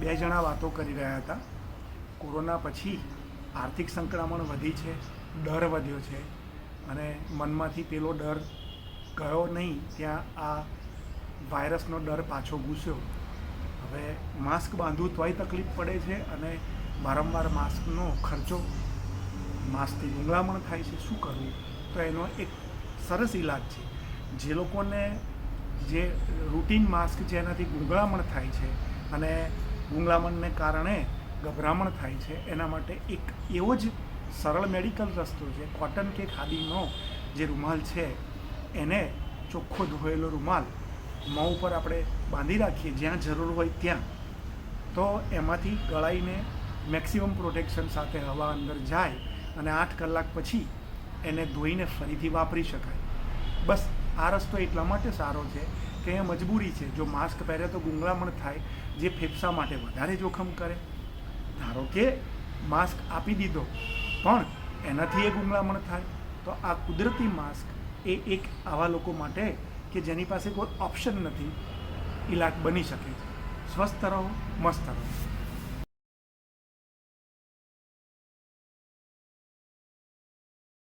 બે જણા વાતો કરી રહ્યા હતા. કોરોના પછી આર્થિક સંક્રમણ વધી છે, ડર વધ્યો છે અને મનમાંથી પેલો ડર ગયો નહીં, ત્યાં આ વાયરસનો ડર પાછો ઘૂસ્યો. હવે માસ્ક બાંધવું તોય તકલીફ પડે છે અને વારંવાર માસ્કનો ખર્ચો, માસ્કથી ગુંગળામણ થાય છે, શું કરવું? તો એનો એક સરસ ઈલાજ છે. જે લોકોને જે રૂટીન માસ્ક છે એનાથી ગુંગળામણ થાય છે અને ગુંગળામણને કારણે ગભરામણ થાય છે. એના માટે એક એવો જ સરળ મેડિકલ રસ્તો છે. કોટન કે ખાદીનો જે રૂમાલ છે, એને ચોખ્ખો ધોયેલો રૂમાલ મોં ઉપર આપણે બાંધી રાખીએ, જ્યાં જરૂર હોય ત્યાં. તો એમાંથી ગળાઈને મેક્સિમમ પ્રોટેક્શન સાથે હવા અંદર જાય અને આઠ કલાક પછી એને ધોઈને ફરીથી વાપરી શકાય. બસ આ રસ્તો એટલા માટે સારો છે કે મજબૂરી છે. જો માસ્ક પહેરે તો ગુંગળામણ થાય. જે ફેફસા માટે વધારે જોખમ કરે. ધારો કે માસ્ક આપી દીધો, પણ એનાથી એ ગુંગળામણ થાય, તો આ કુદરતી માસ્ક એ એક આવા લોકો માટે કે જેની પાસે કોઈ ઓપ્શન નથી ઇલાજ બની શકે છે. સ્વસ્થ રહો, મસ્ત રહો.